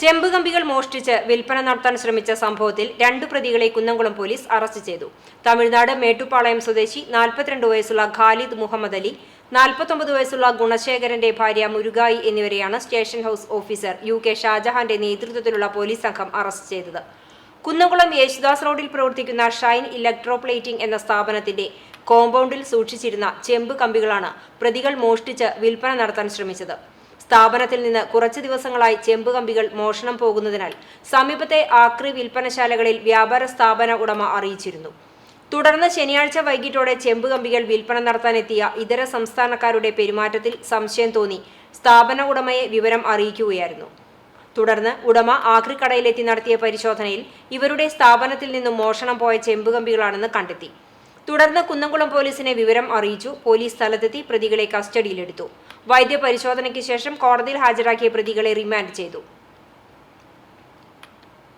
ചെമ്പ് കമ്പികൾ മോഷ്ടിച്ച് വിൽപ്പന നടത്താൻ ശ്രമിച്ച സംഭവത്തിൽ രണ്ട് പ്രതികളെ കുന്നംകുളം പോലീസ് അറസ്റ്റ് ചെയ്തു. തമിഴ്നാട് മേട്ടുപാളയം സ്വദേശി നാൽപ്പത്തിരണ്ട് വയസ്സുള്ള ഖാലിദ് മുഹമ്മദ് അലി നാൽപ്പത്തൊമ്പത് വയസ്സുള്ള ഗുണശേഖരന്റെ ഭാര്യ മുരുകായി എന്നിവരെയാണ് station house officer U K ഷാജഹാന്റെ നേതൃത്വത്തിലുള്ള പോലീസ് സംഘം അറസ്റ്റ് ചെയ്തത്. കുന്നംകുളം യേശുദാസ് റോഡിൽ പ്രവർത്തിക്കുന്ന ഷൈൻ ഇലക്ട്രോപ്ലേറ്റിംഗ് എന്ന സ്ഥാപനത്തിന്റെ കോമ്പൗണ്ടിൽ സൂക്ഷിച്ചിരുന്ന ചെമ്പ് കമ്പികളാണ് പ്രതികൾ മോഷ്ടിച്ച് വിൽപ്പന നടത്താൻ ശ്രമിച്ചത്. സ്ഥാപനത്തിൽ നിന്ന് കുറച്ച് ദിവസങ്ങളായി ചെമ്പ് കമ്പികൾ മോഷണം പോകുന്നതിനാൽ സമീപത്തെ ആക്രി വിൽപ്പനശാലകളിൽ വ്യാപാര സ്ഥാപന ഉടമ അറിയിച്ചിരുന്നു. തുടർന്ന് ശനിയാഴ്ച വൈകിട്ടോടെ ചെമ്പ് കമ്പികൾ വിൽപ്പന നടത്താനെത്തിയ ഇതര സംസ്ഥാനക്കാരുടെ പെരുമാറ്റത്തിൽ സംശയം തോന്നി. സ്ഥാപന ഉടമയെ വിവരം അറിയിക്കുകയായിരുന്നു. തുടർന്ന് ഉടമ ആക്രിക്കടയിലെത്തി നടത്തിയ പരിശോധനയിൽ ഇവരുടെ സ്ഥാപനത്തിൽ നിന്നും മോഷണം പോയ ചെമ്പ് കമ്പികളാണെന്ന് കണ്ടെത്തി. തുടർന്ന് കുന്നംകുളം പോലീസിനെ വിവരം അറിയിച്ചു. പോലീസ് സ്ഥലത്തെത്തി പ്രതികളെ കസ്റ്റഡിയിലെടുത്തു. വൈദ്യ പരിശോധനയ്ക്ക് ശേഷം കോടതിയിൽ ഹാജരാക്കിയ പ്രതികളെ റിമാൻഡ് ചെയ്തു